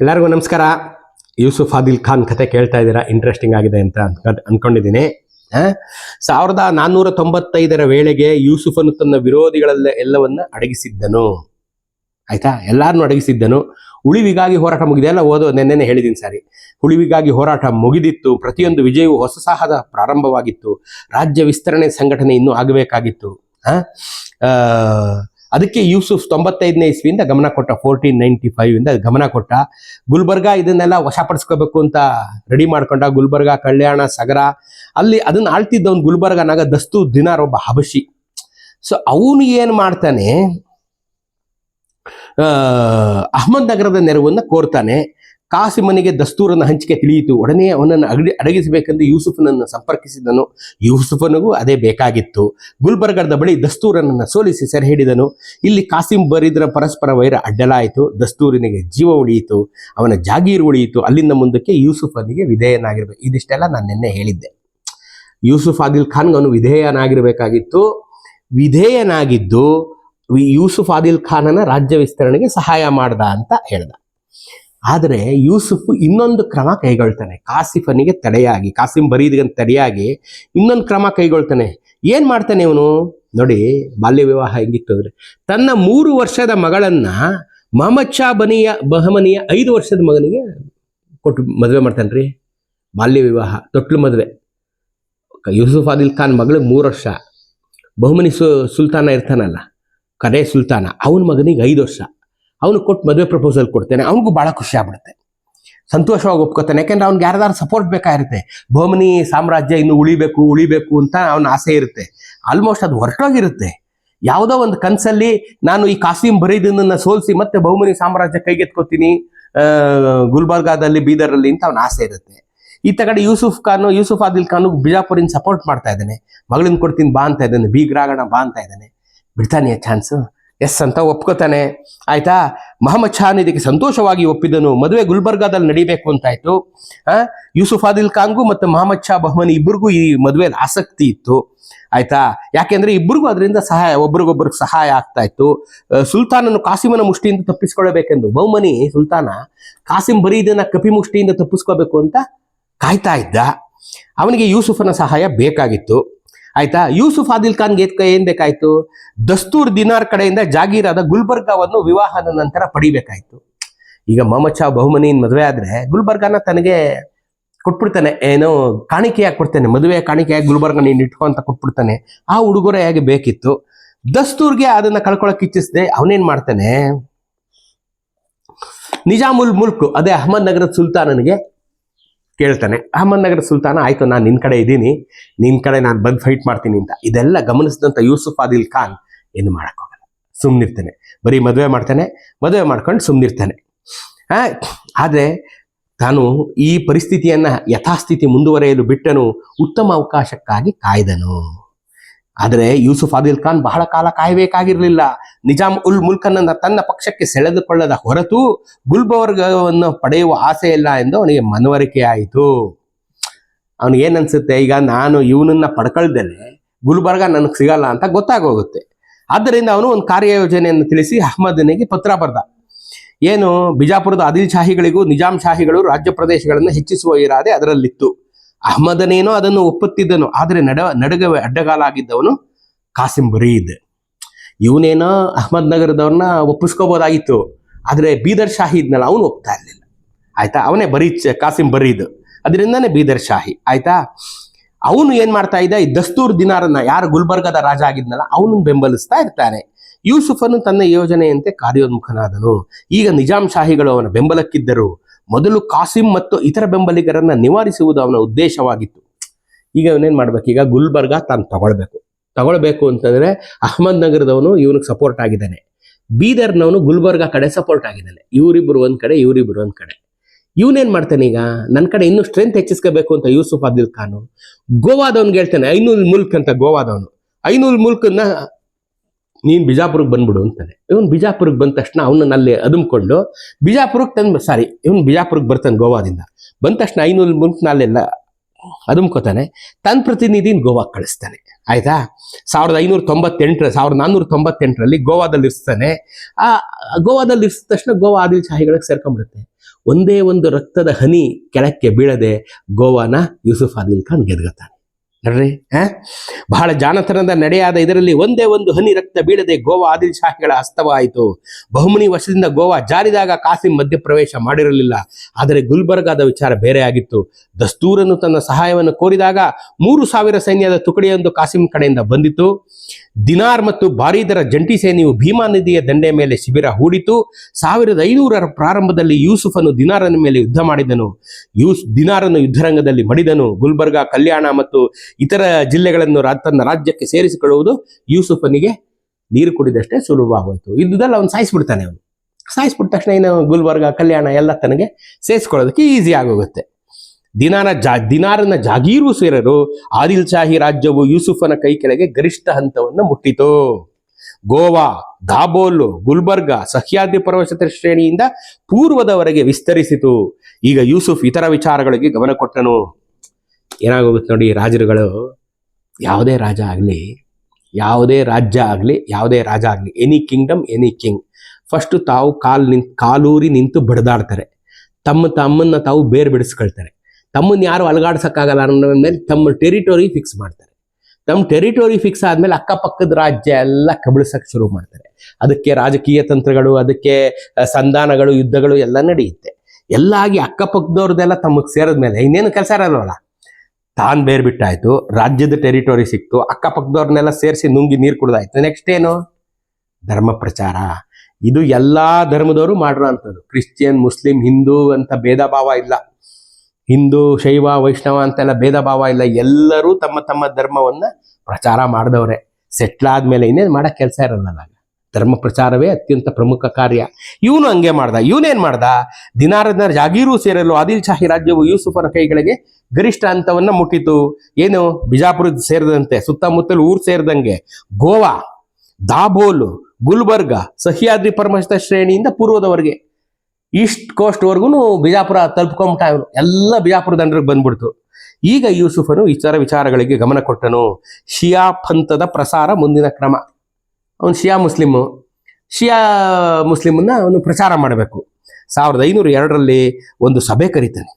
ಎಲ್ಲರಿಗೂ ನಮಸ್ಕಾರ. ಯೂಸುಫ್ ಆದಿಲ್ ಖಾನ್ ಕತೆ ಕೇಳ್ತಾ ಇದ್ದೀರಾ? ಇಂಟ್ರೆಸ್ಟಿಂಗ್ ಆಗಿದೆ ಅಂತ ಅನ್ಕೊಂಡ್- ಅನ್ಕೊಂಡಿದ್ದೀನಿ? ಸಾವಿರದ ನಾನ್ನೂರ ತೊಂಬತ್ತೈದರ ವೇಳೆಗೆ ಯೂಸುಫನು ತನ್ನ ವಿರೋಧಿಗಳಲ್ಲೇ ಎಲ್ಲವನ್ನ ಅಡಗಿಸಿದ್ದನು. ಆಯ್ತಾ? ಎಲ್ಲಾರನ್ನು ಅಡಗಿಸಿದ್ದನು. ಉಳಿವಿಗಾಗಿ ಹೋರಾಟ ಮುಗಿದೆ ಅಲ್ಲ? ಓದೋ, ನೆನ್ನೆನೆ ಹೇಳಿದ್ದೀನಿ ಸಾರಿ. ಉಳಿವಿಗಾಗಿ ಹೋರಾಟ ಮುಗಿದಿತ್ತು. ಪ್ರತಿಯೊಂದು ವಿಜಯವು ಹೊಸ ಸಾಹದ ಪ್ರಾರಂಭವಾಗಿತ್ತು. ರಾಜ್ಯ ವಿಸ್ತರಣೆ ಸಂಘಟನೆ ಇನ್ನೂ ಆಗಬೇಕಾಗಿತ್ತು. ಆ? ಅದಕ್ಕೆ ಯೂಸುಫ್ ತೊಂಬತ್ತೈದನೇ ಇಸ್ವಿಯಿಂದ ಗಮನ ಕೊಟ್ಟ ಫೋರ್ಟೀನ್ ನೈಂಟಿ ಫೈವ್ ಇಂದ ಗಮನ ಕೊಟ್ಟ. ಗುಲ್ಬರ್ಗ ಇದನ್ನೆಲ್ಲ ವಶಪಡಿಸ್ಕೋಬೇಕು ಅಂತ ರೆಡಿ ಮಾಡ್ಕೊಂಡ. ಗುಲ್ಬರ್ಗ, ಕಲ್ಯಾಣ, ಸಗರ. ಅಲ್ಲಿ ಅದನ್ನ ಆಳ್ತಿದ್ದವನು ಗುಲ್ಬರ್ಗನಾಗ ದಸ್ತು ದಿನಾರ್ ಒಬ್ಬ ಹಬಶಿ. ಸೊ ಅವನು ಏನು ಮಾಡ್ತಾನೆ? ಅಹಮದ್ ನಗರದ ನೆರವನ್ನ ಕೋರ್ತಾನೆ. ಕಾಸಿಮನಿಗೆ ದಸ್ತೂರನ ಹಂಚಿಕೆ ತಿಳಿಯಿತು. ಒಡನೆ ಅವನನ್ನು ಅಗಡಿ, ಅಡಗಿಸಬೇಕೆಂದು ಯೂಸುಫನನ್ನು ಸಂಪರ್ಕಿಸಿದನು. ಯೂಸುಫನಿಗೂ ಅದೇ ಬೇಕಾಗಿತ್ತು. ಗುಲ್ಬರ್ಗದ ಬಳಿ ದಸ್ತೂರನನ್ನು ಸೋಲಿಸಿ ಸೆರೆ ಹಿಡಿದನು. ಇಲ್ಲಿ ಕಾಸಿಂ ಬರಿದ್ರ ಪರಸ್ಪರ ವೈರ ಅಡ್ಡಲಾಯಿತು. ದಸ್ತೂರಿನಿಗೆ ಜೀವ ಉಳಿಯಿತು. ಅವನ ಜಾಗೀರು ಉಳಿಯಿತು. ಅಲ್ಲಿಂದ ಮುಂದಕ್ಕೆ ಯೂಸುಫನಿಗೆ ವಿಧೇಯನಾಗಿರ್ಬೇಕು ಇದಿಷ್ಟೆಲ್ಲ ನಾನು ನಿನ್ನೆ ಹೇಳಿದ್ದೆ. ಯೂಸುಫ್ ಆದಿಲ್ ಖಾನ್ಗೆ ಅವನು ವಿಧೇಯನಾಗಿರಬೇಕಾಗಿತ್ತು. ವಿಧೇಯನಾಗಿದ್ದು ಯೂಸುಫ್ ಆದಿಲ್ ಖಾನನ ರಾಜ್ಯ ವಿಸ್ತರಣೆಗೆ ಸಹಾಯ ಮಾಡ್ದ ಅಂತ ಹೇಳ್ದ. ಆದರೆ ಯೂಸುಫ್ ಇನ್ನೊಂದು ಕ್ರಮ ಕೈಗೊಳ್ತಾನೆ. ಕಾಸಿಫನಿಗೆ ತಡೆಯಾಗಿ ಕಾಸಿಂ ಬರೀದಿಗಂತ ತಡೆಯಾಗಿ ಇನ್ನೊಂದು ಕ್ರಮ ಕೈಗೊಳ್ತಾನೆ. ಏನ್ ಮಾಡ್ತಾನೆ ಇವನು? ನೋಡಿ, ಬಾಲ್ಯ ವಿವಾಹ ಹೆಂಗಿತ್ತು ಅಂದ್ರೆ, ತನ್ನ ಮೂರು ವರ್ಷದ ಮಗಳನ್ನ ಮಹಮ್ಮದ್ ಶಾ ಬನಿಯ, ಬಹಮನಿಯ ಐದು ವರ್ಷದ ಮಗನಿಗೆ ಕೊಟ್ಟು ಮದುವೆ ಮಾಡ್ತಾನ್ರಿ. ಬಾಲ್ಯ ವಿವಾಹ, ತೊಟ್ಲು ಮದುವೆ. ಯೂಸುಫ್ ಆದಿಲ್ ಖಾನ್ ಮಗಳಿಗೆ ಮೂರು ವರ್ಷ. ಬಹುಮನಿ ಸು, ಸುಲ್ತಾನ ಇರ್ತಾನಲ್ಲ, ಕರೆ ಸುಲ್ತಾನ, ಅವನ ಮಗನಿಗೆ ಐದು ವರ್ಷ. ಅವನು ಕೊಟ್ಟು ಮದುವೆ ಪ್ರಪೋಸಲ್ ಕೊಡ್ತೇನೆ, ಅವನಿಗೂ ಭಾಳ ಖುಷಿ ಆಗ್ಬಿಡುತ್ತೆ. ಸಂತೋಷವಾಗಿ ಒಪ್ಕೋತಾನೆ, ಯಾಕೆಂದ್ರೆ ಅವ್ನಿಗೆ ಯಾರ್ದಾರು ಸಪೋರ್ಟ್ ಬೇಕಾಗಿರುತ್ತೆ. ಬಹುಮನಿ ಸಾಮ್ರಾಜ್ಯ ಇನ್ನು ಉಳಿಬೇಕು ಉಳಿಬೇಕು ಅಂತ ಅವನ ಆಸೆ ಇರುತ್ತೆ. ಆಲ್ಮೋಸ್ಟ್ ಅದು ಹೊರಟೋಗಿರುತ್ತೆ. ಯಾವುದೋ ಒಂದು ಕನಸಲ್ಲಿ ನಾನು ಈ ಕಾಸಿಂ ಬರೀದನ್ನ ಸೋಲಿಸಿ ಮತ್ತೆ ಬಹುಮನಿ ಸಾಮ್ರಾಜ್ಯ ಕೈಗೆತ್ಕೋತೀನಿ ಗುಲ್ಬರ್ಗಾದಲ್ಲಿ ಬೀದರಲ್ಲಿ ಅಂತ ಅವನ ಆಸೆ ಇರುತ್ತೆ. ಈ ತಗಡೆ ಯೂಸುಫ್ ಖಾನ್, ಯೂಸುಫ್ ಆದಿಲ್ ಖಾನ್ ಬಿಜಾಪುರಿನ ಸಪೋರ್ಟ್ ಮಾಡ್ತಾ ಇದ್ದಾನೆ. ಮಗಳನ್ನ ಕೊಡ್ತೀನಿ ಬಾ ಅಂತ ಇದ್ದಾನೆ ಬೀಗ್ರಾಗಣ ಬಾ ಅಂತ ಇದ್ದಾನೆ. ಬಿಡ್ತಾನೆಯ ಚಾನ್ಸ್. ಎಸ್ ಅಂತ ಒಪ್ಕೋತಾನೆ. ಆಯ್ತಾ? ಮಹಮ್ಮದ್ ಶಾನ್ ಇದಕ್ಕೆ ಸಂತೋಷವಾಗಿ ಒಪ್ಪಿದನು. ಮದುವೆ ಗುಲ್ಬರ್ಗಾದಲ್ಲಿ ನಡಿಬೇಕು ಅಂತಾಯ್ತು. ಆ? ಯೂಸುಫ್ ಆದಿಲ್ ಖಾನ್ಗೂ ಮತ್ತು ಮಹಮ್ಮದ್ ಶಾ ಬಹಮನಿ ಇಬ್ಬರಿಗೂ ಈ ಮದುವೆಯಲ್ಲಿ ಆಸಕ್ತಿ ಇತ್ತು. ಆಯ್ತಾ? ಯಾಕೆಂದ್ರೆ ಇಬ್ಬರಿಗೂ ಅದರಿಂದ ಸಹಾಯ, ಒಬ್ರಿಗೊಬ್ರಿಗೆ ಸಹಾಯ ಆಗ್ತಾ ಇತ್ತು ಸುಲ್ತಾನನು ಕಾಸಿಮನ ಮುಷ್ಟಿಯಿಂದ ತಪ್ಪಿಸ್ಕೊಳ್ಬೇಕೆಂದು ಬಹುಮನಿ ಸುಲ್ತಾನ, ಕಾಸಿಂ ಬರೀದನ್ನ ಕಪಿ ಮುಷ್ಟಿಯಿಂದ ತಪ್ಪಿಸ್ಕೋಬೇಕು ಅಂತ ಕಾಯ್ತಾ ಇದ್ದ. ಅವನಿಗೆ ಯೂಸುಫನ ಸಹಾಯ ಬೇಕಾಗಿತ್ತು. ಆಯ್ತಾ? ಯೂಸುಫ್ ಆದಿಲ್ ಖಾನ್ಗೆ ಏನ್- ಬೇಕಾಯ್ತು? ದಸ್ತೂರ್ ದಿನಾರ್ ಕಡೆಯಿಂದ ಜಾಗೀರಾದ ಗುಲ್ಬರ್ಗಾವನ್ನು ವಿವಾಹದ ನಂತರ ಪಡಿಬೇಕಾಯ್ತು. ಈಗ ಶಾ ಬಹುಮನಿನ್ ಮದುವೆ ಆದ್ರೆ ಗುಲ್ಬರ್ಗಾನ ತನಗೆ ಕೊಟ್ಬಿಡ್ತಾನೆ. ಏನೋ ಕಾಣಿಕೆಯಾಗಿ ಕೊಡ್ತಾನೆ. ಮದುವೆ ಕಾಣಿಕೆಯಾಗಿ ಗುಲ್ಬರ್ಗ ನೀನು ಇಟ್ಕೊ ಅಂತ ಕೊಟ್ಬಿಡ್ತಾನೆ. ಆ ಉಡುಗೊರೆಯಾಗಿ ಬೇಕಿತ್ತು. ದಸ್ತೂರ್ಗೆ ಅದನ್ನ ಕಳ್ಕೊಳಕ್ ಇಚ್ಛಿಸಿದೆ ಅವನೇನ್ ಮಾಡ್ತಾನೆ? ನಿಜಾಮುಲ್ ಮುಲ್ಕ್, ಅದೇ ಅಹಮದ್ ನಗರದ ಸುಲ್ತಾನನಿಗೆ ಕೇಳ್ತಾನೆ ಅಹಮದ್ ನಗರ ಸುಲ್ತಾನ, ಆಯ್ತು ನಾನು ನಿನ್ನ ಕಡೆ ಇದ್ದೀನಿ ನಿನ್ನ ಕಡೆ ನಾನು ಬಂದು ಫೈಟ್ ಮಾಡ್ತೀನಿ ಅಂತ. ಇದೆಲ್ಲ ಗಮನಿಸಿದಂತ ಯೂಸುಫ್ ಆದಿಲ್ ಖಾನ್ ಏನು ಮಾಡಕ್ಕೋಗಲ್ಲ. ಸುಮ್ಮನಿರ್ತಾನೆ ಬರೀ ಮದುವೆ ಮಾಡ್ತಾನೆ, ಮದುವೆ ಮಾಡ್ಕೊಂಡು ಸುಮ್ಮನಿರ್ತಾನೆ ಆದ್ರೆ ತಾನು ಈ ಪರಿಸ್ಥಿತಿಯನ್ನ ಯಥಾಸ್ಥಿತಿ ಮುಂದುವರೆಯಲು ಬಿಟ್ಟನು, ಉತ್ತಮ ಅವಕಾಶಕ್ಕಾಗಿ ಕಾಯ್ದನು. ಆದರೆ ಯೂಸುಫ್ ಆದಿಲ್ ಖಾನ್ ಬಹಳ ಕಾಲ ಕಾಯಬೇಕಾಗಿರಲಿಲ್ಲ. ನಿಜಾಮ್ ಉಲ್ ಮುಲ್ಕನನ್ನ ತನ್ನ ಪಕ್ಷಕ್ಕೆ ಸೆಳೆದುಕೊಳ್ಳದ ಹೊರತು ಗುಲ್ಬರ್ಗವನ್ನು ಪಡೆಯುವ ಆಸೆ ಇಲ್ಲ ಎಂದು ಅವನಿಗೆ ಮನವರಿಕೆ ಆಯಿತು. ಈಗ ನಾನು ಇವನನ್ನ ಪಡ್ಕೊಳ್ದೇನೆ, ಗುಲ್ಬರ್ಗ ನನಗೆ ಸಿಗಲ್ಲ ಅಂತ ಗೊತ್ತಾಗೋಗುತ್ತೆ. ಆದ್ದರಿಂದ ಅವನು ಒಂದು ಕಾರ್ಯಯೋಜನೆಯನ್ನು ತಿಳಿಸಿ ಅಹಮದನಿಗೆ ಪತ್ರ ಬರೆದ. ಏನು, ಬಿಜಾಪುರದ ಆದಿಲ್ ಶಾಹಿಗಳಿಗೂ ನಿಜಾಮ್ ಶಾಹಿಗಳು ರಾಜ್ಯ ಪ್ರದೇಶಗಳನ್ನು ಹೆಚ್ಚಿಸುವ ಇರಾದೆ ಅದರಲ್ಲಿತ್ತು. ಅಹಮದನೇನೋ ಅದನ್ನು ಒಪ್ಪುತ್ತಿದ್ದನು. ಆದರೆ ನಡ ನಡುಗ ಅಡ್ಡಗಾಲಾಗಿದ್ದವನು ಕಾಸಿಂ ಬರೀದ್. ಇವನೇನೋ ಅಹ್ಮದ್ ನಗರದವ್ರನ್ನ ಒಪ್ಪಿಸ್ಕೋಬೋದಾಗಿತ್ತು. ಆದರೆ ಬೀದರ್ ಶಾಹಿ ಇದ್ನಲ್ಲ ಅವನು ಒಪ್ತಾ ಇರಲಿಲ್ಲ. ಆಯ್ತಾ? ಅವನೇ ಬರೀ ಚ- ಕಾಸಿಂ ಬರೀದ್. ಅದರಿಂದನೇ ಬೀದರ್ ಶಾಹಿ. ಆಯ್ತಾ? ಅವನು ಏನ್ ಮಾಡ್ತಾ ಇದ್ದ? ಈ ದಸ್ತೂರ್ ದಿನಾರನ್ನ, ಯಾರು ಗುಲ್ಬರ್ಗದ ರಾಜ ಆಗಿದ್ನಲ್ಲ ಅವನನ್ನು ಬೆಂಬಲಿಸ್ತಾ ಇರ್ತಾನೆ. ಯೂಸುಫನು ತನ್ನ ಯೋಜನೆಯಂತೆ ಕಾರ್ಯೋನ್ಮುಖನಾದನು. ಈಗ ನಿಜಾಂ ಶಾಹಿಗಳು ಅವನ ಬೆಂಬಲಕ್ಕಿದ್ದರು. ಮೊದಲು ಕಾಸಿಂ ಮತ್ತು ಇತರ ಬೆಂಬಲಿಗರನ್ನ ನಿವಾರಿಸುವುದು ಅವನ ಉದ್ದೇಶವಾಗಿತ್ತು. ಈಗ ಅವನೇನ್ ಮಾಡ್ಬೇಕು? ಈಗ ಗುಲ್ಬರ್ಗ ತಾನು ತಗೊಳ್ಬೇಕು. ತಗೊಳ್ಬೇಕು ಅಂತಂದ್ರೆ ಅಹಮದ್ ನಗರದವನು ಇವನಿಗೆ ಸಪೋರ್ಟ್ ಆಗಿದ್ದಾನೆ. ಬೀದರ್ನವನು ಗುಲ್ಬರ್ಗ ಕಡೆ ಸಪೋರ್ಟ್ ಆಗಿದ್ದಾನೆ. ಇವರಿಬ್ರು ಒಂದ್ ಕಡೆ ಇವರಿಬ್ಬರು ಒಂದ್ ಕಡೆ. ಇವನೇನ್ ಮಾಡ್ತಾನೆ ಈಗ? ನನ್ನ ಕಡೆ ಇನ್ನೂ ಸ್ಟ್ರೆಂತ್ ಹೆಚ್ಚಿಸ್ಕೋಬೇಕು ಅಂತ ಯೂಸುಫ್ ಆದಿಲ್ ಖಾನು. ಗೋವಾದವನ್ಗೆ ಹೇಳ್ತಾನೆ ಐನೂಲ್ ಮುಲ್ಕ್ ಅಂತ ಗೋವಾದವನು. ಐನೂಲ್ ಮುಲ್ಕನ್ನ ನೀನ್ ಬಿಜಾಪುರಕ್ಕೆ ಬಂದ್ಬಿಡು ಅಂತಾನೆ. ಇವನು ಬಿಜಾಪುರಕ್ಕೆ ಬಂದ ತಕ್ಷಣ ಅವನನ್ನ ಅಲ್ಲಿ ಅದುಮ್ಕೊಂಡು, ಬಿಜಾಪುರಕ್ಕೆ ತಂದು ಸಾರಿ ಇವನು ಬಿಜಾಪುರಕ್ಕೆ ಬರ್ತಾನೆ ಗೋವಾದಿಂದ. ಬಂದ ತಕ್ಷಣ ಐನೂರು ಮುಂಚೆ ಅಲ್ಲೆಲ್ಲ ಅದುಮ್ಕೋತಾನೆ. ತನ್ನ ಪ್ರತಿನಿಧಿನ ಗೋವಾಕ್ಕೆ ಕಳಿಸ್ತಾನೆ. ಆಯ್ತಾ? ಸಾವಿರದ ಐನೂರ ತೊಂಬತ್ತೆಂಟರ, ಸಾವಿರದ ನಾನ್ನೂರ ತೊಂಬತ್ತೆಂಟರಲ್ಲಿ ಗೋವಾದಲ್ಲಿ ಇರ್ತಾನೆ ಆ, ಗೋವಾದಲ್ಲಿ ಇರಿಸಿದ ತಕ್ಷಣ ಗೋವಾ ಆದಿಲ್ ಶಾಹಿಗಳಿಗೆ ಸೇರ್ಕೊಂಡ್ಬಿಡುತ್ತೆ. ಒಂದೇ ಒಂದು ರಕ್ತದ ಹನಿ ಕೆಳಕ್ಕೆ ಬೀಳದೆ ಗೋವಾನ ಯೂಸುಫ್ ಆದಿಲ್ ಖಾನ್ ಗೆದ್ಗತಾನೆ ನೋಡ್ರಿ? ಬಹಳ ಜಾಣತನದ ನಡೆಯಾದ ಇದರಲ್ಲಿ ಒಂದೇ ಒಂದು ಹನಿ ರಕ್ತ ಬೀಳದೆ ಗೋವಾ ಆದಿಲ್ ಶಾಹಿಗಳ ಹಸ್ತವಾಯಿತು ಬಹುಮನಿ ವರ್ಷದಿಂದ ಗೋವಾ ಜಾರಿದಾಗ ಕಾಸಿಂ ಮಧ್ಯಪ್ರವೇಶ ಮಾಡಿರಲಿಲ್ಲ. ಆದರೆ ಗುಲ್ಬರ್ಗಾದ ವಿಚಾರ ಬೇರೆ ಆಗಿತ್ತು. ದಸ್ತೂರನ್ನು ತನ್ನ ಸಹಾಯವನ್ನು ಕೋರಿದಾಗ ಮೂರು ಸಾವಿರ ಸೈನ್ಯದ ತುಕಡಿಯೊಂದು ಕಾಸಿಂ ಕಡೆಯಿಂದ ಬಂದಿತು. ದಿನಾರ್ ಮತ್ತು ಬಾರೀದರ ಜಂಟಿ ಸೇನೆಯು ಭೀಮಾ ನದಿಯ ದಂಡೆ ಮೇಲೆ ಶಿಬಿರ ಹೂಡಿತು. ಸಾವಿರದ ಐನೂರರ ಪ್ರಾರಂಭದಲ್ಲಿ ಯೂಸುಫನು ದಿನಾರನ ಮೇಲೆ ಯುದ್ಧ ಮಾಡಿದನು. ಯೂಸ್ ದಿನಾರನ್ನು ಯುದ್ಧರಂಗದಲ್ಲಿ ಮಡಿದನು. ಗುಲ್ಬರ್ಗಾ ಕಲ್ಯಾಣ ಮತ್ತು ಇತರ ಜಿಲ್ಲೆಗಳನ್ನು ತನ್ನ ರಾಜ್ಯಕ್ಕೆ ಸೇರಿಸಿಕೊಳ್ಳುವುದು ಯೂಸುಫನಿಗೆ ನೀರು ಕುಡಿದಷ್ಟೇ ಸುಲಭವಾಗೋಯ್ತು. ಇದ್ದುದಲ್ಲ ಅವನು ಸಾಯಿಸ್ಬಿಡ್ತಾನೆ ಅವನು. ಸಾಯಿಸ್ಬಿಟ್ಟ ತಕ್ಷಣ ಏನು ಗುಲ್ಬರ್ಗ, ಕಲ್ಯಾಣ ಎಲ್ಲ ತನಗೆ ಸೇರಿಸ್ಕೊಳ್ಳೋದಕ್ಕೆ ಈಸಿ ಆಗೋಗುತ್ತೆ. ದಿನಾರ ಜಾ ದಿನಾರನ ಜಾಗೀರು ಸೇರರು, ಆದಿಲ್ ಶಾಹಿ ರಾಜ್ಯವು ಯೂಸುಫನ ಕೈ ಕೆಳಗೆ ಗರಿಷ್ಠ ಹಂತವನ್ನು ಮುಟ್ಟಿತು. ಗೋವಾ, ದಾಬೋಲು, ಗುಲ್ಬರ್ಗ, ಸಹ್ಯಾದ್ರಿ ಪರ್ವತ ಶ್ರೇಣಿಯಿಂದ ಪೂರ್ವದವರೆಗೆ ವಿಸ್ತರಿಸಿತು. ಈಗ ಯೂಸುಫ್ ಇತರ ವಿಚಾರಗಳಿಗೆ ಗಮನ ಕೊಟ್ಟನು. ಏನಾಗೋಗುತ್ತೆ ನೋಡಿ, ರಾಜರುಗಳು, ಯಾವುದೇ ರಾಜ ಆಗಲಿ, ಯಾವುದೇ ರಾಜ್ಯ ಆಗಲಿ, ಯಾವುದೇ ರಾಜ ಆಗಲಿ any kingdom any king first ತಾವು ಕಾಲು ನಿಂತ್, ಕಾಲೂರಿ ನಿಂತು ಬಡದಾಡ್ತಾರೆ. ತಮ್ಮ ತಮ್ಮನ್ನ ತಾವು ಬೇರೆ ಬಿಡಿಸ್ಕೊಳ್ತಾರೆ. ತಮ್ಮನ್ನ ಯಾರು ಅಲಗಾಡ್ಸೋಕ್ಕಾಗಲ್ಲ ಅನ್ನೋ ಮೇಲೆ ತಮ್ಮ ಟೆರಿಟೋರಿ ಫಿಕ್ಸ್ ಮಾಡ್ತಾರೆ. ತಮ್ಮ ಟೆರಿಟೋರಿ ಫಿಕ್ಸ್ ಆದಮೇಲೆ ಅಕ್ಕಪಕ್ಕದ ರಾಜ್ಯ ಎಲ್ಲ ಕಬಳಿಸಕ್ಕೆ ಶುರು ಮಾಡ್ತಾರೆ. ಅದಕ್ಕೆ ರಾಜಕೀಯ ತಂತ್ರಗಳು, ಅದಕ್ಕೆ ಸಂಧಾನಗಳು, ಯುದ್ಧಗಳು ಎಲ್ಲ ನಡೆಯುತ್ತೆ. ಎಲ್ಲ ಆಗಿ ಅಕ್ಕಪಕ್ಕದವ್ರದ್ದೆಲ್ಲ ತಮಗೆ ಸೇರಿದ್ಮೇಲೆ ಇನ್ನೇನು ಕೆಲಸ ಇರಲ್ವಲ್ಲ? ತಾನ್ ಬೇರ್ ಬಿಟ್ಟಾಯ್ತು, ರಾಜ್ಯದ ಟೆರಿಟೋರಿ ಸಿಕ್ತು, ಅಕ್ಕಪಕ್ಕದವ್ರನ್ನೆಲ್ಲ ಸೇರಿಸಿ ನುಂಗಿ ನೀರು ಕುಡ್ದಾಯ್ತು. ನೆಕ್ಸ್ಟ್ ಏನು? ಧರ್ಮ ಪ್ರಚಾರ. ಇದು ಎಲ್ಲಾ ಧರ್ಮದವರು ಮಾಡಿರೋ ಅಂಥದ್ದು. ಕ್ರಿಶ್ಚಿಯನ್, ಮುಸ್ಲಿಂ, ಹಿಂದೂ ಅಂತ ಭೇದ ಭಾವ ಇಲ್ಲ. ಹಿಂದೂ, ಶೈವ, ವೈಷ್ಣವ ಅಂತೆಲ್ಲ ಭೇದ ಭಾವ ಇಲ್ಲ. ಎಲ್ಲರೂ ತಮ್ಮ ತಮ್ಮ ಧರ್ಮವನ್ನ ಪ್ರಚಾರ ಮಾಡಿದವ್ರೆ. ಸೆಟ್ಲ್ ಆದ್ಮೇಲೆ ಇನ್ನೇನು ಮಾಡೋ ಕೆಲಸ ಇರಲ್ಲ. ಧರ್ಮ ಪ್ರಚಾರವೇ ಅತ್ಯಂತ ಪ್ರಮುಖ ಕಾರ್ಯ. ಇವನು ಹಂಗೆ ಮಾಡ್ದ. ಇವನೇನ್ ಮಾಡ್ದ? ದಿನಾರದ ಜಾಗೀರು ಸೇರಲು ಆದಿಲ್ ಶಾಹಿ ರಾಜ್ಯವು ಯೂಸುಫನ ಕೈಗಳಿಗೆ ಗರಿಷ್ಠ ಹಂತವನ್ನ ಮುಟ್ಟಿತು. ಏನು? ಬಿಜಾಪುರ ಸೇರಿದಂತೆ, ಸುತ್ತಮುತ್ತಲು ಊರು ಸೇರಿದಂಗೆ. ಗೋವಾ, ದಾಬೋಲು, ಗುಲ್ಬರ್ಗ, ಸಹ್ಯಾದ್ರಿ ಪರಮಸ್ತ ಶ್ರೇಣಿಯಿಂದ ಪೂರ್ವದವರೆಗೆ. ಈಸ್ಟ್ ಕೋಸ್ಟ್ ವರ್ಗು ಬಿಜಾಪುರ ತಲುಪ್ಕೊಂಬಿಟ್ಟ ಎಲ್ಲ ಬಿಜಾಪುರ ದಂಡ್ರಿಗೆ ಬಂದ್ಬಿಡ್ತು. ಈಗ ಯೂಸುಫನು ಇತರ ವಿಚಾರಗಳಿಗೆ ಗಮನ ಕೊಟ್ಟನು. ಶಿಯಾ ಪಂಥದ ಪ್ರಸಾರ ಮುಂದಿನ ಕ್ರಮ. ಅವನು ಶಿಯಾ ಮುಸ್ಲಿಮು. ಶಿಯಾ ಮುಸ್ಲಿಮನ್ನ ಅವನು ಪ್ರಚಾರ ಮಾಡಬೇಕು. ಸಾವಿರದ ಐನೂರ ಎರಡರಲ್ಲಿ ಒಂದು ಸಭೆ ಕರೀತಾನೆ.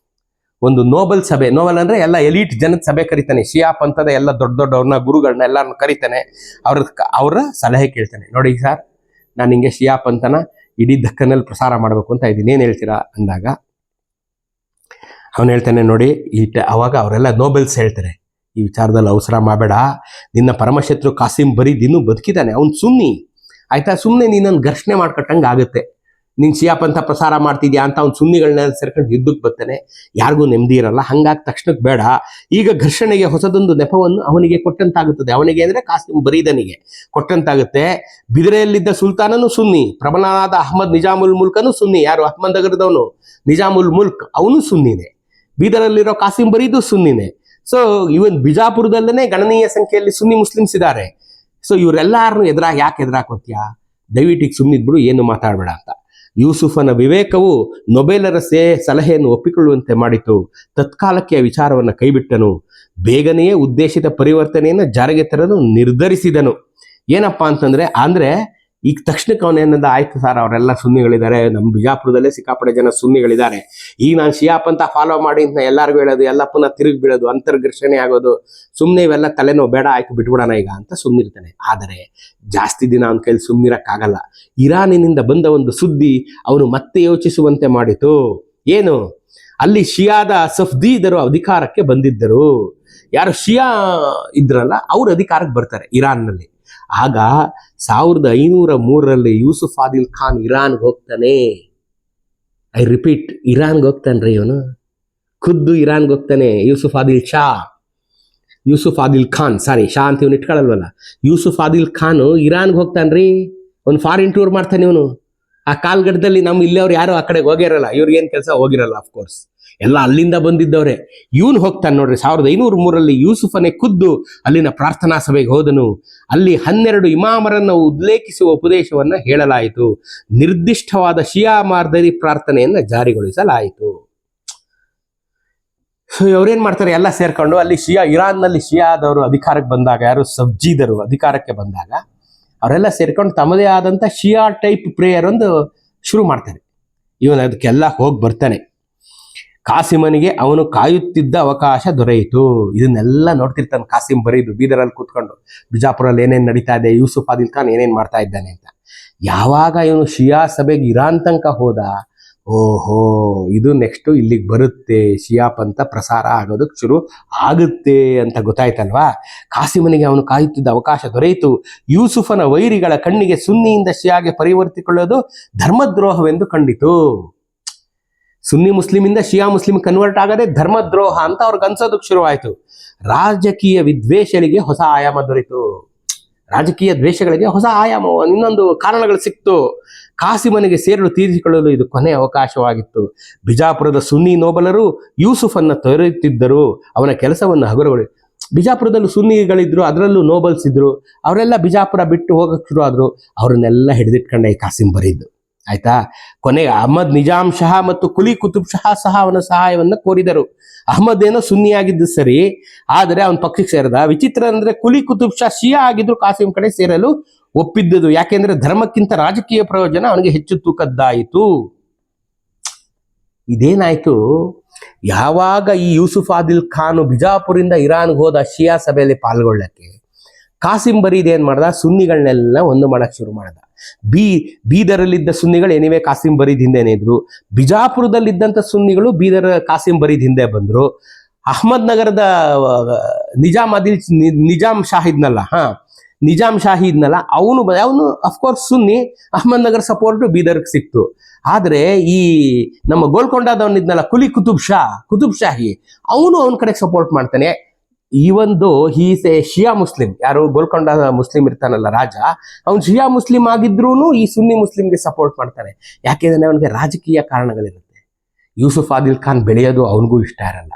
ಒಂದು ನೋಬಲ್ ಸಭೆ. ನೋಬಲ್ ಅಂದರೆ ಎಲ್ಲ ಎಲೀಟ್ ಜನದ ಸಭೆ ಕರೀತಾನೆ. ಶಿಯಾ ಪಂಥದ ಎಲ್ಲ ದೊಡ್ಡ ದೊಡ್ಡವ್ರನ್ನ ಗುರುಗಳನ್ನ ಎಲ್ಲರನ್ನ ಕರೀತಾನೆ. ಅವ್ರ ಅವರ ಸಲಹೆ ಕೇಳ್ತಾನೆ. ನೋಡಿ ಸರ್, ನಾನು ಹಿಂಗೆ ಶಿಯಾ ಪಂಥನ ಇಡೀ ದಕ್ಕನಲ್ಲಿ ಪ್ರಸಾರ ಮಾಡಬೇಕು ಅಂತ ಇದ್ದೀನಿ. ಏನು ಹೇಳ್ತೀರಾ ಅಂದಾಗ, ಅವನು ಹೇಳ್ತಾನೆ ನೋಡಿ, ಈ ಅವಾಗ ಅವರೆಲ್ಲ ನೋಬೆಲ್ಸ್ ಹೇಳ್ತಾರೆ. ಈ ವಿಚಾರದಲ್ಲಿ ಅವಸರ ಮಾಡಬೇಡ. ನಿನ್ನ ಪರಮಶತ್ರು ಕಾಸಿಂ ಬರೀ ಇನ್ನೂ ಬದುಕಿದ್ದಾನೆ ಅವ್ನು ಸುನ್ನಿ. ಆಯ್ತಾ? ಸುಮ್ಮನೆ ನೀನೊಂದು ಘರ್ಷಣೆ ಮಾಡ್ಕೊಟ್ಟಂಗೆ ಆಗುತ್ತೆ. ನೀನು ಸಿಯಾಪಂತ ಪ್ರಸಾರ ಮಾಡ್ತಿದ್ಯಾ ಅಂತ ಅವ್ನು ಸುನ್ನಿಗಳನ್ನ ಸೇರ್ಕೊಂಡು ಯುದ್ಧಕ್ಕೆ ಬರ್ತಾನೆ ಯಾರಿಗೂ ನೆಮ್ಮದಿ ಇರಲ್ಲ, ಹಂಗಾಗಿ ತಕ್ಷಣಕ್ಕೆ ಬೇಡ. ಈಗ ಘರ್ಷಣೆಗೆ ಹೊಸದೊಂದು ನೆಪವನ್ನು ಅವನಿಗೆ ಕೊಟ್ಟಂತಾಗುತ್ತದೆ. ಅವನಿಗೆ ಅಂದರೆ ಕಾಸಿಂ ಬರೀದನಿಗೆ ಕೊಟ್ಟಂತಾಗುತ್ತೆ. ಬಿದಿರೆಯಲ್ಲಿದ್ದ ಸುಲ್ತಾನನು ಸುನ್ನಿ. ಪ್ರಬಲನಾದ ಅಹಮದ್ ನಿಜಾಮುಲ್ ಮುಲ್ಕನು ಸುನ್ನಿ. ಯಾರು? ಅಹಮದ್ ನಗರದವನು. ನಿಜಾಮುಲ್ ಮುಲ್ಕ್, ಅವನು ಸುನ್ನಿನೇ. ಬೀದರಲ್ಲಿರೋ ಕಾಸಿಂ ಬರೀದು ಸುನ್ನಿನೇ. ಸೊ ಇವನ್ ಬಿಜಾಪುರದಲ್ಲೇ ಗಣನೀಯ ಸಂಖ್ಯೆಯಲ್ಲಿ ಸುನ್ನಿ ಮುಸ್ಲಿಮ್ಸ್ ಇದ್ದಾರೆ ಸೊ ಇವರೆಲ್ಲಾರನ್ನು ಎದುರಾ, ಯಾಕೆ ಎದುರಾಕೋತ್ಯಾ? ದಯವಿಟ್ಟು ಈಗ ಸುಮ್ಮನಿದ್ಬಿಡು ಏನು ಮಾತಾಡಬೇಡ ಅಂತ. ಯೂಸುಫನ ವಿವೇಕವು ನೊಬೆಲರ ಸೇ, ಸಲಹೆಯನ್ನು ಒಪ್ಪಿಕೊಳ್ಳುವಂತೆ ಮಾಡಿತು. ತತ್ಕಾಲಕ್ಕೆ ವಿಚಾರವನ್ನು ಕೈಬಿಟ್ಟನು. ಬೇಗನೆಯೇ ಉದ್ದೇಶಿತ ಪರಿವರ್ತನೆಯನ್ನು ಜಾರಿಗೆ ತರಲು ನಿರ್ಧರಿಸಿದನು. ಏನಪ್ಪಾ ಅಂತಂದ್ರೆ, ಅಂದ್ರೆ ಈಗ ತಕ್ಷಣಕ್ಕೆ ಅವನೇನಂದ ಆಯ್ತು ಸರ್ ಅವರೆಲ್ಲ ಸುನ್ನಿಗಳಿದ್ದಾರೆ. ನಮ್ಮ ಬಿಜಾಪುರದಲ್ಲೇ ಸಿಕ್ಕಾಪಡೆ ಜನ ಸುನ್ನಿಗಳಿದ್ದಾರೆ. ಈಗ ನಾನು ಶಿಯಾಪ್ ಅಂತ ಫಾಲೋ ಮಾಡಿ ಅಂತ ಎಲ್ಲರಿಗೂ ಹೇಳೋದು, ಎಲ್ಲ ಪುನಃ ತಿರುಗಿ ಬೀಳೋದು, ಅಂತರ್ಘರ್ಷಣೆ ಆಗೋದು ಸುಮ್ಮನೆ ಇವೆಲ್ಲ ತಲೆನೋವು ಬೇಡ, ಆಯ್ತು ಬಿಟ್ಬಿಡೋಣ ಈಗ ಅಂತ ಸುಮ್ಮನಿರ್ತಾನೆ ಆದರೆ ಜಾಸ್ತಿ ದಿನ ಅವನ ಕೈಲಿ ಸುಮ್ಮನಿರಕ್ಕಾಗಲ್ಲ ಇರಾನಿನಿಂದ ಬಂದ ಒಂದು ಸುದ್ದಿ ಅವನು ಮತ್ತೆ ಯೋಚಿಸುವಂತೆ ಮಾಡಿತು. ಏನು? ಅಲ್ಲಿ ಶಿಯಾದ ಸಫ್ದೀದರು ಅಧಿಕಾರಕ್ಕೆ ಬಂದಿದ್ದರು. ಯಾರು ಶಿಯಾ ಇದ್ರಲ್ಲ, ಅವ್ರು ಅಧಿಕಾರಕ್ಕೆ ಬರ್ತಾರೆ ಇರಾನ್ನಲ್ಲಿ. ಆಗ ಸಾವಿರದ ಐನೂರ ಮೂರರಲ್ಲಿ ಯೂಸುಫ್ ಆದಿಲ್ ಖಾನ್ ಇರಾನ್ಗೆ ಹೋಗ್ತಾನೆ. ಐ ರಿಪೀಟ್, ಇರಾನ್ಗೆ ಹೋಗ್ತಾನ್ರಿ ಇವನು. ಖುದ್ದು ಇರಾನ್ಗೆ ಹೋಗ್ತಾನೆ ಯೂಸುಫ್ ಆದಿಲ್ ಶಾ. ಯೂಸುಫ್ ಆದಿಲ್ ಖಾನ್, ಸಾರಿ, ಶಾ ಅಂತ ಇವನು ಇಟ್ಕೊಳ್ಳಲ್ವಲ್ಲ ಯೂಸುಫ್ ಆದಿಲ್ ಖಾನ್ ಇರಾನ್ಗೆ ಹೋಗ್ತಾನ್ರಿ ಒಂದು ಫಾರಿನ್ ಟೂರ್ ಮಾಡ್ತಾನೆ ಇವನು. ಆ ಕಾಲ್ಗಡದಲ್ಲಿ ನಮ್ಮ ಇಲ್ಲವ್ರು ಯಾರು ಆ ಕಡೆಗೆ ಹೋಗಿರಲ್ಲ. ಇವ್ರಿಗೇನು ಕೆಲಸ? ಹೋಗಿರಲ್ಲ ಕೋರ್ಸ್ ಎಲ್ಲ ಅಲ್ಲಿಂದ ಬಂದಿದ್ದವರೇ. ಇವನು ಹೋಗ್ತಾನೆ ನೋಡ್ರಿ, ಸಾವಿರದ ಐನೂರ ಮೂರಲ್ಲಿ ಯೂಸುಫನೇ ಖುದ್ದು ಅಲ್ಲಿನ ಪ್ರಾರ್ಥನಾ ಸಭೆಗೆ ಹೋದನು. ಅಲ್ಲಿ ಹನ್ನೆರಡು ಇಮಾಮರನ್ನು ಉಲ್ಲೇಖಿಸುವ ಉಪದೇಶವನ್ನ ಹೇಳಲಾಯಿತು. ನಿರ್ದಿಷ್ಟವಾದ ಶಿಯಾ ಮಾರ್ದರಿ ಪ್ರಾರ್ಥನೆಯನ್ನ ಜಾರಿಗೊಳಿಸಲಾಯಿತು. ಸೊ ಅವ್ರೇನ್ ಮಾಡ್ತಾರೆ, ಎಲ್ಲ ಸೇರ್ಕೊಂಡು ಅಲ್ಲಿ ಶಿಯಾ, ಇರಾನ್ನಲ್ಲಿ ಶಿಯಾದವರು ಅಧಿಕಾರಕ್ಕೆ ಬಂದಾಗ, ಯಾರು ಸಬ್ಜಿದರು ಅಧಿಕಾರಕ್ಕೆ ಬಂದಾಗ, ಅವರೆಲ್ಲ ಸೇರ್ಕೊಂಡು ತಮ್ಮದೇ ಆದಂತ ಶಿಯಾ ಟೈಪ್ ಪ್ರೇಯರ್ ಒಂದು ಶುರು ಮಾಡ್ತಾರೆ. ಇವನು ಅದಕ್ಕೆಲ್ಲ ಹೋಗಿ ಬರ್ತಾನೆ. ಕಾಸಿಮನಿಗೆ ಅವನು ಕಾಯುತ್ತಿದ್ದ ಅವಕಾಶ ದೊರೆಯಿತು. ಇದನ್ನೆಲ್ಲ ನೋಡ್ತಿರ್ತಾನೆ ಕಾಸಿಂ ಬರೀದು ಬೀದರಲ್ಲಿ ಕೂತ್ಕೊಂಡು. ಬಿಜಾಪುರಲ್ಲಿ ಏನೇನು ನಡೀತಾ ಇದೆ, ಯೂಸುಫ್ ಆದಿಲ್ ಖಾನ್ ಏನೇನು ಮಾಡ್ತಾ ಇದ್ದಾನೆ ಅಂತ. ಯಾವಾಗ ಇವನು ಶಿಯಾ ಸಭೆಗೆ ಇರಾನ್ ತನಕ ಹೋದ? ಓಹೋ, ಇದು ನೆಕ್ಸ್ಟ್ ಇಲ್ಲಿಗೆ ಬರುತ್ತೆ. ಶಿಯಾ ಪಂಥ ಪ್ರಸಾರ ಆಗೋದಕ್ಕೆ ಶುರು ಆಗುತ್ತೆ ಅಂತ ಗೊತ್ತಾಯ್ತಲ್ವಾ? ಕಾಸಿಮನಿಗೆ ಅವನು ಕಾಯುತ್ತಿದ್ದ ಅವಕಾಶ ದೊರೆಯಿತು. ಯೂಸುಫನ ವೈರಿಗಳ ಕಣ್ಣಿಗೆ ಸುನ್ನಿಯಿಂದ ಶಿಯಾಗೆ ಪರಿವರ್ತಿಕೊಳ್ಳೋದು ಧರ್ಮದ್ರೋಹವೆಂದು ಕಂಡಿತು. ಸುನ್ನಿ ಮುಸ್ಲಿಮಿಂದ ಶಿಯಾ ಮುಸ್ಲಿಂ ಕನ್ವರ್ಟ್ ಆಗದೆ ಧರ್ಮದ್ರೋಹ ಅಂತ ಅವ್ರಿಗೆ ಅನ್ಸೋದಕ್ಕೆ ಶುರುವಾಯಿತು. ರಾಜಕೀಯ ವಿದ್ವೇಷಗಳಿಗೆ ಹೊಸ ಆಯಾಮ ದೊರೆಯಿತು ರಾಜಕೀಯ ದ್ವೇಷಗಳಿಗೆ ಹೊಸ ಆಯಾಮ, ಇನ್ನೊಂದು ಕಾರಣಗಳು ಸಿಕ್ತು. ಕಾಸಿಮನಿಗೆ ಸೇರಲು ತೀರಿಸಿಕೊಳ್ಳಲು ಇದು ಕೊನೆ ಅವಕಾಶವಾಗಿತ್ತು. ಬಿಜಾಪುರದ ಸುನ್ನಿ ನೋಬಲರು ಅನ್ನ ತೊರೆಯುತ್ತಿದ್ದರು. ಅವನ ಕೆಲಸವನ್ನು ಹಗುರಗೊಳಿ ಬಿಜಾಪುರದಲ್ಲೂ ಸುನ್ನಿಗಳಿದ್ರು, ಅದರಲ್ಲೂ ನೋಬಲ್ಸ್ ಇದ್ರು. ಅವರೆಲ್ಲ ಬಿಜಾಪುರ ಬಿಟ್ಟು ಹೋಗಕ್ಕೆ ಶುರು ಆದ್ರು ಅವರನ್ನೆಲ್ಲ ಹಿಡಿದಿಟ್ಕೊಂಡೆ ಈ ಕಾಸಿಂ ಬರೀದ್ದು ಆಯ್ತಾ? ಕೊನೆಗೆ ಅಹಮದ್ ನಿಜಾಮ್ ಶಹಾ ಮತ್ತು ಕುಲಿ ಕುತುಬ್ ಶಹಾ ಸಹ ಅವನ ಸಹಾಯವನ್ನು ಕೋರಿದರು. ಅಹಮದ್ ಏನೋ ಸುನ್ನಿಯಾಗಿದ್ದು ಸರಿ, ಆದರೆ ಅವನ ಪಕ್ಷಕ್ಕೆ ಸೇರಿದ. ವಿಚಿತ್ರ ಅಂದ್ರೆ ಕುಲಿ ಕುತುಬ್ ಶಾ ಶಿಯಾ ಆಗಿದ್ರು ಕಾಸಿಂ ಕಡೆ ಸೇರಲು ಒಪ್ಪಿದ್ದುದು. ಯಾಕೆಂದ್ರೆ ಧರ್ಮಕ್ಕಿಂತ ರಾಜಕೀಯ ಪ್ರಯೋಜನ ಅವನಿಗೆ ಹೆಚ್ಚು ತೂಕದ್ದಾಯಿತು. ಇದೇನಾಯ್ತು? ಯಾವಾಗ ಈ ಯೂಸುಫ್ ಆದಿಲ್ ಖಾನ್ ಬಿಜಾಪುರಿಂದ ಇರಾನ್ಗೆ ಹೋದ ಶಿಯಾ ಸಭೆಯಲ್ಲಿ ಪಾಲ್ಗೊಳ್ಳಕ್ಕೆ? ಕಾಸಿಂ ಬರೀದ್ ಏನ್ ಮಾಡ್ದ? ಸುನ್ನಿಗಳನ್ನೆಲ್ಲ ಒಂದು ಮಾಡಕ್ ಶುರು ಮಾಡ್ದ. ಬಿ, ಬೀದರಲ್ಲಿದ್ದ ಸುನ್ನಿಗಳು ಏನಿವೆ ಕಾಸಿಂ ಬರೀದ್ ಹಿಂದೆನೇ ಇದ್ರು. ಬಿಜಾಪುರದಲ್ಲಿದ್ದಂಥ ಸುನ್ನಿಗಳು ಬೀದರ್ ಕಾಸಿಂ ಬರೀದ್ ಹಿಂದೆ ಬಂದರು. ಅಹಮದ್ ನಗರದ ನಿಜಾಮ್ ಆದಿಲ್ ನಿ- ನಿಜಾಮ್ ಶಾಹಿದ್ನಲ್ಲ, ಹಾ ನಿಜಾಮ್ ಶಾಹಿದ್ನಲ್ಲ, ಅವನು ಅವನು of course Sunni, Ahmednagar support ಬೀದರ್ಗೆ ಸಿಕ್ತು. ಆದರೆ ಈ ನಮ್ಮ ಗೋಲ್ಕೊಂಡದವನಿದ್ನಲ್ಲ ಕುಲಿ ಕುತುಬ್ ಶಾ, ಕುತುಬ್ ಶಾಹಿ, ಅವನು ಅವನ ಕಡೆ ಸಪೋರ್ಟ್ ಮಾಡ್ತಾನೆ. ಈವೊಂದು ಈಸ್ ಎ ಶಿಯಾ ಮುಸ್ಲಿಂ ಯಾರು ಗೋಲ್ಕೊಂಡ ಮುಸ್ಲಿಂ ಇರ್ತಾನಲ್ಲ ರಾಜ, ಅವ್ನು ಶಿಯಾ ಮುಸ್ಲಿಂ ಆಗಿದ್ರೂ ಈ ಸುನ್ನಿ ಮುಸ್ಲಿಂಗೆ ಸಪೋರ್ಟ್ ಮಾಡ್ತಾರೆ. ಯಾಕೆಂದ್ರೆ ಅವನಿಗೆ ರಾಜಕೀಯ ಕಾರಣಗಳಿರುತ್ತೆ. ಯೂಸುಫ್ ಆದಿಲ್ ಖಾನ್ ಬೆಳೆಯೋದು ಅವನಿಗೂ ಇಷ್ಟ ಇರಲ್ಲ.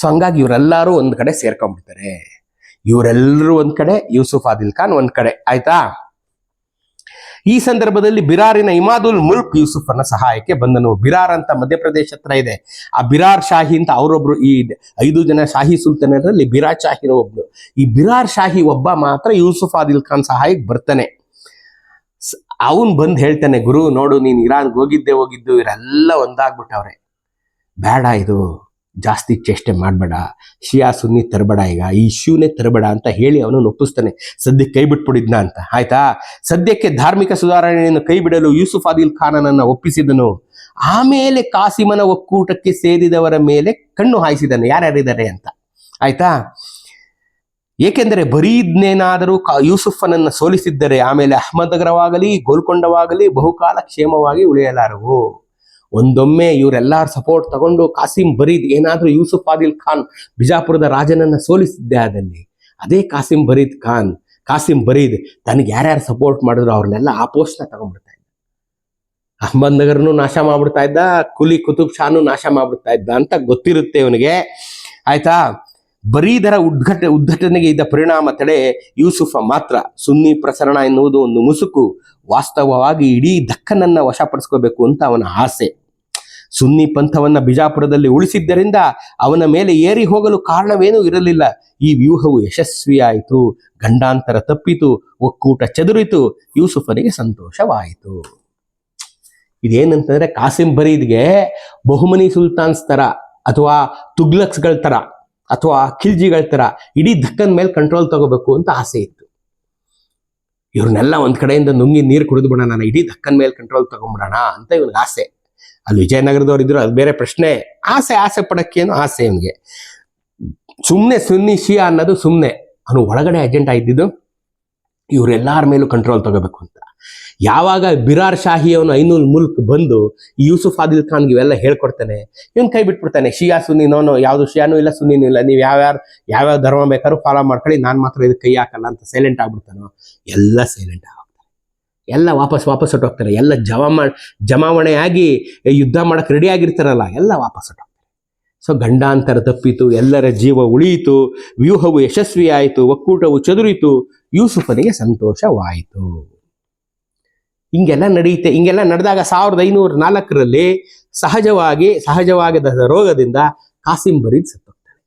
ಸೊ ಹಂಗಾಗಿ ಇವರೆಲ್ಲರೂ ಒಂದ್ ಕಡೆ ಸೇರ್ಕೊಂಡ್ಬಿಡ್ತಾರೆ. ಇವರೆಲ್ಲರೂ ಒಂದ್ ಕಡೆ, ಯೂಸುಫ್ ಆದಿಲ್ ಖಾನ್ ಒಂದ್ ಕಡೆ. ಆಯ್ತಾ? ಈ ಸಂದರ್ಭದಲ್ಲಿ ಬಿರಾರಿನ ಇಮಾದುಲ್ ಮುಲ್ಕ್ ಯೂಸುಫನ ಸಹಾಯಕ್ಕೆ ಬಂದನು ಬಿರಾರ್ ಅಂತ ಮಧ್ಯಪ್ರದೇಶ ಹತ್ರ ಇದೆ. ಆ ಬಿರಾರ್ ಶಾಹಿ ಅಂತ ಅವರೊಬ್ರು ಈ ಐದು ಜನ ಶಾಹಿ ಸುಲ್ತಾನರಲ್ಲಿ ಬಿರಾರ್ ಶಾಹಿ ಒಬ್ರು. ಈ ಬಿರಾರ್ ಶಾಹಿ ಒಬ್ಬ ಮಾತ್ರ ಯೂಸುಫ್ ಆದಿಲ್ ಖಾನ್ ಸಹಾಯಕ್ಕೆ ಬರ್ತಾನೆ. ಅವನ್ ಬಂದ್ ಹೇಳ್ತಾನೆ, ಗುರು, ನೋಡು, ನೀನ್ ಇರಾನ್ಗೆ ಹೋಗಿದ್ದೆ, ಹೋಗಿದ್ದು, ಇವರೆಲ್ಲ ಒಂದಾಗ್ಬಿಟ್ಟವ್ರೆ. ಬೇಡ ಇದು. ಜಾಸ್ತಿ ಚೇಷ್ಟೆ ಮಾಡಬೇಡ. ಶಿಯಾ ಸುನ್ನಿ ತರಬೇಡ ಈಗ. ಈ ಇಶ್ಯೂನೇ ತರಬೇಡ ಅಂತ ಹೇಳಿ ಅವನನ್ನು ಒಪ್ಪಿಸ್ತಾನೆ ಸದ್ಯಕ್ಕೆ ಕೈ ಬಿಟ್ಬಿಡಿದ್ನ ಅಂತ. ಆಯ್ತಾ? ಸದ್ಯಕ್ಕೆ ಧಾರ್ಮಿಕ ಸುಧಾರಣೆಯನ್ನು ಕೈ ಬಿಡಲು ಯೂಸುಫ್ ಆದಿಲ್ ಖಾನನನ್ನು ಒಪ್ಪಿಸಿದನು. ಆಮೇಲೆ ಕಾಸಿಮನ ಒಕ್ಕೂಟಕ್ಕೆ ಸೇರಿದವರ ಮೇಲೆ ಕಣ್ಣು ಹಾಯಿಸಿದನು. ಯಾರ್ಯಾರಿದ್ದಾರೆ ಅಂತ. ಆಯ್ತಾ? ಏಕೆಂದರೆ ಬರೀದ್ನೇನಾದರೂ ಯೂಸುಫನನ್ನು ಸೋಲಿಸಿದ್ದರೆ ಆಮೇಲೆ ಅಹಮದ್ನಗರವಾಗಲಿ ಗೋಲ್ಕೊಂಡವಾಗಲಿ ಬಹುಕಾಲ ಕ್ಷೇಮವಾಗಿ ಉಳಿಯಲಾರವು. ಒಂದೊಮ್ಮೆ ಇವರೆಲ್ಲರ ಸಪೋರ್ಟ್ ತಗೊಂಡು ಕಾಸಿಂ ಬರೀದ್ ಏನಾದರೂ ಯೂಸುಫ್ ಆದಿಲ್ ಖಾನ್ ಬಿಜಾಪುರದ ರಾಜನನ್ನ ಸೋಲಿಸಿದ್ದೆ ಅದಲ್ಲಿ ಅದೇ ಕಾಸಿಂ ಬರೀದ್ ಖಾನ್, ಕಾಸಿಂ ಬರೀದ್ ತನಗೆ ಯಾರ್ಯಾರು ಸಪೋರ್ಟ್ ಮಾಡಿದ್ರು ಅವ್ರನ್ನೆಲ್ಲ ಆ ಪೋಸ್ಟ್ನ ತಗೊಂಡ್ಬಿಡ್ತಾ ಇದ್ದ. ಅಹಮದ್ ನಗರ್ನು ನಾಶ ಮಾಡ್ಬಿಡ್ತಾ ಇದ್ದ, ಕುಲಿ ಕುತುಬ್ ಶಾನು ನಾಶ ಮಾಡ್ಬಿಡ್ತಾ ಇದ್ದ ಅಂತ ಗೊತ್ತಿರುತ್ತೆ ಇವನಿಗೆ. ಆಯ್ತಾ? ಬರೀದರ ಉದ್ಘಟ ಉದ್ಘಟನೆಗೆ ಇದ್ದ ಪರಿಣಾಮ ತಡೆ ಯೂಸುಫ ಮಾತ್ರ. ಸುನ್ನಿ ಪ್ರಸರಣ ಎನ್ನುವುದು ಒಂದು ಮುಸುಕು. ವಾಸ್ತವವಾಗಿ ಇಡೀ ದಕ್ಕನನ್ನ ವಶಪಡಿಸ್ಕೋಬೇಕು ಅಂತ ಅವನ ಆಸೆ. ಸುನ್ನಿ ಪಂಥವನ್ನ ಬಿಜಾಪುರದಲ್ಲಿ ಉಳಿಸಿದ್ದರಿಂದ ಅವನ ಮೇಲೆ ಏರಿ ಹೋಗಲು ಕಾರಣವೇನೂ ಇರಲಿಲ್ಲ. ಈ ವ್ಯೂಹವು ಯಶಸ್ವಿಯಾಯಿತು. ಗಂಡಾಂತರ ತಪ್ಪಿತು. ಒಕ್ಕೂಟ ಚದುರಿತು. ಯೂಸುಫನಿಗೆ ಸಂತೋಷವಾಯಿತು. ಇದೇನಂತಂದ್ರೆ ಕಾಸಿಂ ಬರೀದ್ಗೆ ಬಹುಮನಿ ಸುಲ್ತಾನ್ಸ್ ತರ ಅಥವಾ ತುಗ್ಲಕ್ಸ್ಗಳ ತರ ಅಥವಾ ಖಿಲ್ಜಿಗಳ ತರ ಇಡೀ ದಕ್ಕನ್ ಮೇಲೆ ಕಂಟ್ರೋಲ್ ತಗೋಬೇಕು ಅಂತ ಆಸೆ ಇತ್ತು. ಇವ್ರನ್ನೆಲ್ಲ ಒಂದ್ ಕಡೆಯಿಂದ ನುಂಗಿ ನೀರು ಕುಡಿದು ಬಿಡೋಣ ನಾನು ಇಡೀ ದಕ್ಕನ್ ಮೇಲೆ ಕಂಟ್ರೋಲ್ ತಗೊಂಡ್ಬಿಡೋಣ ಅಂತ ಇವನಿಗೆ ಆಸೆ. ಅಲ್ಲಿ ವಿಜಯನಗರದವ್ರು ಇದ್ರು, ಅದು ಬೇರೆ ಪ್ರಶ್ನೆ. ಆಸೆ ಆಸೆ ಪಡಕ್ಕೇನು ಆಸೆ ಅವನಿಗೆ? ಸುಮ್ಮನೆ ಸುನ್ನಿ ಶಿಯಾ ಅನ್ನೋದು ಸುಮ್ಮನೆ ಅವನು ಒಳಗಡೆ ಅಜೆಂಡಾ ಇದ್ದಿದ್ದು ಇವರೆಲ್ಲಾರ ಮೇಲೂ ಕಂಟ್ರೋಲ್ ತಗೋಬೇಕು ಅಂತ. ಯಾವಾಗ ಬಿರಾರ್ ಶಾಹಿ ಅವನು ಐನೂಲ್ ಮುಲ್ಕ್ ಬಂದು ಯೂಸುಫ್ ಆದಿಲ್ ಖಾನ್ಗೆ ಇವೆಲ್ಲ ಹೇಳ್ಕೊಡ್ತಾನೆ, ಇವನ್ ಕೈ ಬಿಟ್ಬಿಡ್ತಾನೆ, ಶಿಯಾ ಸುನ್ನಿ ನೋನು ಯಾವ್ದು ಶಿಯಾನೂ ಇಲ್ಲ, ಸುನ್ನಿನೂ ಇಲ್ಲ, ನೀವು ಯಾವ್ಯಾರು ಯಾವ್ಯಾವ ಧರ್ಮ ಬೇಕಾದ್ರೂ ಫಾಲೋ ಮಾಡ್ಕೊಳ್ಳಿ, ನಾನು ಮಾತ್ರ ಇದಕ್ಕೆ ಕೈ ಹಾಕಲ್ಲ ಅಂತ ಸೈಲೆಂಟ್ ಆಗ್ಬಿಡ್ತಾನೋ? ಎಲ್ಲ ಸೈಲೆಂಟ್ ಆಗ್ತಾರೆ ಎಲ್ಲ ವಾಪಸ್ ವಾಪಸ್ ಹೊಟ್ಟೋಗ್ತಾರೆ ಎಲ್ಲ ಜಮಾ ಜಮಾವಣೆ ಆಗಿ ಯುದ್ಧ ಮಾಡೋಕ್ಕೆ ರೆಡಿ ಆಗಿರ್ತಾರಲ್ಲ, ಎಲ್ಲ ವಾಪಸ್ ಹೊಟ್ಟೋಗ್ತಾರೆ ಸೊ ಗಂಡಾಂತರ ತಪ್ಪಿತು, ಎಲ್ಲರ ಜೀವ ಉಳಿಯಿತು, ವ್ಯೂಹವು ಯಶಸ್ವಿಯಾಯಿತು, ಒಕ್ಕೂಟವು ಚದುರಿತು, ಯೂಸುಫನಿಗೆ ಸಂತೋಷವಾಯಿತು. ಹಿಂಗೆಲ್ಲ ನಡೆಯುತ್ತೆ. ಹಿಂಗೆಲ್ಲ ನಡೆದಾಗ ಸಾವಿರದ ಐನೂರ ನಾಲ್ಕರಲ್ಲಿ ಸಹಜವಾಗಿ ಸಹಜವಾಗದ ರೋಗದಿಂದ ಕಾಸಿಂ ಬರೀದ್ ಸತ್ತೋಗ್ತಾನೆ.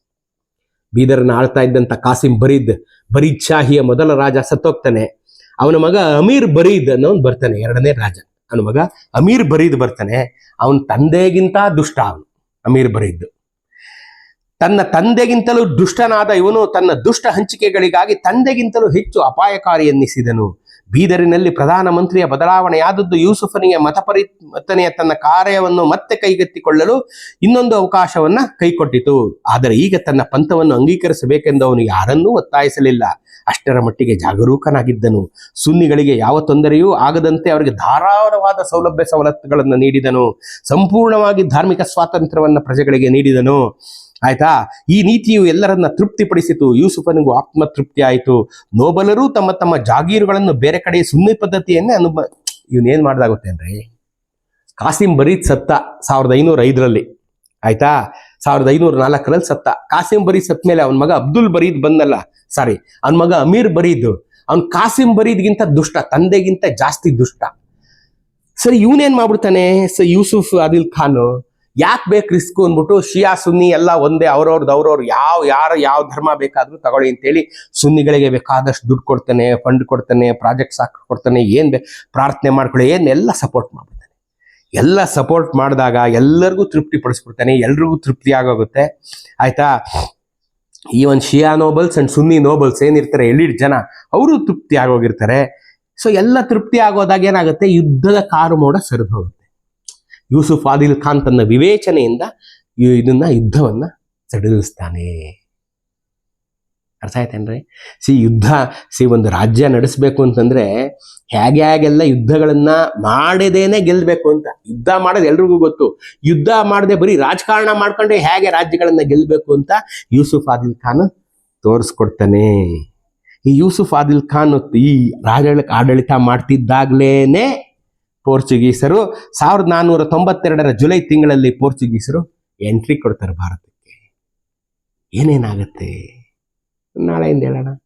ಬೀದರ್ನ ಆಳ್ತಾ ಇದ್ದಂತ ಕಾಸಿಂ ಬರೀದ್ ಬರೀದ್ ಶಾಹಿಯ ಮೊದಲ ರಾಜ ಸತ್ತೋಗ್ತಾನೆ. ಅವನ ಮಗ ಅಮೀರ್ ಬರೀದ್ ಅನ್ನೋನ್ ಬರ್ತಾನೆ, ಎರಡನೇ ರಾಜ. ಅವನ ಮಗ ಅಮೀರ್ ಬರೀದ್ ಬರ್ತಾನೆ, ಅವನ ತಂದೆಗಿಂತ ದುಷ್ಟ ಅವನು, ಅಮೀರ್ ಬರೀದ್. ತನ್ನ ತಂದೆಗಿಂತಲೂ ದುಷ್ಟನಾದ ಇವನು ತನ್ನ ದುಷ್ಟ ಹಂಚಿಕೆಗಳಿಗಾಗಿ ತಂದೆಗಿಂತಲೂ ಹೆಚ್ಚು ಅಪಾಯಕಾರಿ ಎನ್ನಿಸಿದನು. ಬೀದರಿನಲ್ಲಿ ಪ್ರಧಾನಮಂತ್ರಿಯ ಬದಲಾವಣೆಯಾದದ್ದು ಯೂಸುಫನಿಗೆ ಮತಪರಿವರ್ತನೆಯ ತನ್ನ ಕಾರ್ಯವನ್ನು ಮತ್ತೆ ಕೈಗೆತ್ತಿಕೊಳ್ಳಲು ಇನ್ನೊಂದು ಅವಕಾಶವನ್ನ ಕೈಕೊಟ್ಟಿತು. ಆದರೆ ಈಗ ತನ್ನ ಪಂಥವನ್ನು ಅಂಗೀಕರಿಸಬೇಕೆಂದು ಅವನು ಯಾರನ್ನೂ ಒತ್ತಾಯಿಸಲಿಲ್ಲ. ಅಷ್ಟರ ಮಟ್ಟಿಗೆ ಜಾಗರೂಕನಾಗಿದ್ದನು. ಸುನ್ನಿಗಳಿಗೆ ಯಾವ ತೊಂದರೆಯೂ ಆಗದಂತೆ ಅವರಿಗೆ ಧಾರಾಳವಾದ ಸೌಲಭ್ಯ ಸವಲತ್ತುಗಳನ್ನು ನೀಡಿದನು. ಸಂಪೂರ್ಣವಾಗಿ ಧಾರ್ಮಿಕ ಸ್ವಾತಂತ್ರ್ಯವನ್ನು ಪ್ರಜೆಗಳಿಗೆ ನೀಡಿದನು. ಆಯ್ತಾ? ಈ ನೀತಿಯು ಎಲ್ಲರನ್ನ ತೃಪ್ತಿಪಡಿಸಿತು. ಯೂಸುಫನಿಗೂ ಆತ್ಮತೃಪ್ತಿ ಆಯಿತು. ನೋಬಲರು ತಮ್ಮ ತಮ್ಮ ಜಾಗೀರುಗಳನ್ನು ಬೇರೆ ಕಡೆ ಸುನ್ನಿ ಪದ್ಧತಿಯನ್ನೇ ಅನುಭ ಇವನೇನ್ ಮಾಡ್ದಾಗುತ್ತೇನ್ರಿ ಕಾಸಿಂ ಬರೀದ್ ಸತ್ತ ಸಾವಿರದ ಐನೂರ ಐದರಲ್ಲಿ. ಆಯ್ತಾ? ಸಾವಿರದ ಐನೂರ ನಾಲ್ಕರಲ್ಲಿ ಸತ್ತ. ಕಾಸಿಂ ಬರೀದ್ ಸತ್ತ ಮೇಲೆ ಅವನ ಮಗ ಅಬ್ದುಲ್ ಬರೀದ್ ಬಂದಲ್ಲ ಸಾರಿ ಅವನ ಮಗ ಅಮೀರ್ ಬರೀದ್. ಅವನ್ ಕಾಸಿಂ ಬರೀದ್ಗಿಂತ ದುಷ್ಟ, ತಂದೆಗಿಂತ ಜಾಸ್ತಿ ದುಷ್ಟ. ಸರಿ ಇವನೇನ್ ಮಾಡ್ಬಿಡ್ತಾನೆ? ಸ ಯೂಸುಫ್, ಆದಿಲ್ ಖಾನ್ ಯಾಕೆ ಬೇಕು ರಿಸ್ಕ್ ಅಂದ್ಬಿಟ್ಟು ಶಿಯಾ, ಸುನ್ನಿ ಎಲ್ಲ ಒಂದೇ ಅವ್ರವ್ರದ್ದು ಅವ್ರವ್ರು ಯಾವ, ಯಾರು ಯಾವ ಧರ್ಮ ಬೇಕಾದ್ರೂ ತಗೊಳ್ಳಿ ಅಂತೇಳಿ ಸುನ್ನಿಗಳಿಗೆ ಬೇಕಾದಷ್ಟು ದುಡ್ಡು ಕೊಡ್ತಾನೆ ಫಂಡ್ ಕೊಡ್ತಾನೆ ಪ್ರಾಜೆಕ್ಟ್ಸ್ ಹಾಕಿ ಕೊಡ್ತಾನೆ, ಏನು ಪ್ರಾರ್ಥನೆ ಮಾಡ್ಕೊಳ್ಳಿ, ಏನು ಎಲ್ಲ ಸಪೋರ್ಟ್ ಮಾಡ್ಬಿಡ್ತಾನೆ. ಎಲ್ಲ ಸಪೋರ್ಟ್ ಮಾಡಿದಾಗ ಎಲ್ಲರಿಗೂ ತೃಪ್ತಿ ಪಡಿಸ್ಬಿಡ್ತಾನೆ, ಎಲ್ರಿಗೂ ತೃಪ್ತಿ ಆಗೋಗುತ್ತೆ. ಆಯಿತಾ? ಈ ಒಂದು Shia nobles and Sunni nobles ಏನಿರ್ತಾರೆ ಎಲ್ಲಿಡ್ ಜನ, ಅವರು ತೃಪ್ತಿ ಆಗೋಗಿರ್ತಾರೆ. ಸೊ ಎಲ್ಲ ತೃಪ್ತಿ ಆಗೋದಾಗ ಏನಾಗುತ್ತೆ? ಯುದ್ಧದ ಕಾರು ಮೋಡ ಸರಿದು ಹೋಗುತ್ತೆ. ಯೂಸುಫ್ ಆದಿಲ್ ಖಾನ್ ತನ್ನ ವಿವೇಚನೆಯಿಂದ ಇದನ್ನ, ಯುದ್ಧವನ್ನ ಸಡಿಲಿಸ್ತಾನೆ. ಅರ್ಥ ಆಯ್ತೇನ್ರಿ ಸಿ, ಯುದ್ಧ, ಸಿ, ಒಂದು ರಾಜ್ಯ ನಡೆಸಬೇಕು ಅಂತಂದ್ರೆ ಹೇಗೆ ಹೇಗೆಲ್ಲ ಯುದ್ಧಗಳನ್ನ ಮಾಡದೇನೆ ಗೆಲ್ಲಬೇಕು ಅಂತ. ಯುದ್ಧ ಮಾಡೋದು ಎಲ್ರಿಗೂ ಗೊತ್ತು. ಯುದ್ಧ ಮಾಡದೆ ಬರೀ ರಾಜಕಾರಣ ಮಾಡ್ಕೊಂಡು ಹೇಗೆ ರಾಜ್ಯಗಳನ್ನ ಗೆಲ್ಲಬೇಕು ಅಂತ ಯೂಸುಫ್ ಆದಿಲ್ ಖಾನ್ ತೋರಿಸ್ಕೊಡ್ತಾನೆ. ಈ ಯೂಸುಫ್ ಆದಿಲ್ ಖಾನ್ ಈ ರಾಜ ಆಡಳಿತ ಮಾಡ್ತಿದ್ದಾಗ್ಲೇನೆ ಪೋರ್ಚುಗೀಸರು ಸಾವಿರದ ನಾನ್ನೂರ ತೊಂಬತ್ತೆರಡರ ಜುಲೈ ತಿಂಗಳಲ್ಲಿ ಪೋರ್ಚುಗೀಸರು ಎಂಟ್ರಿ ಕೊಡ್ತಾರೆ ಭಾರತಕ್ಕೆ. ಏನೇನಾಗತ್ತೆ? ನಾಳೆಯಿಂದ ಹೇಳೋಣ.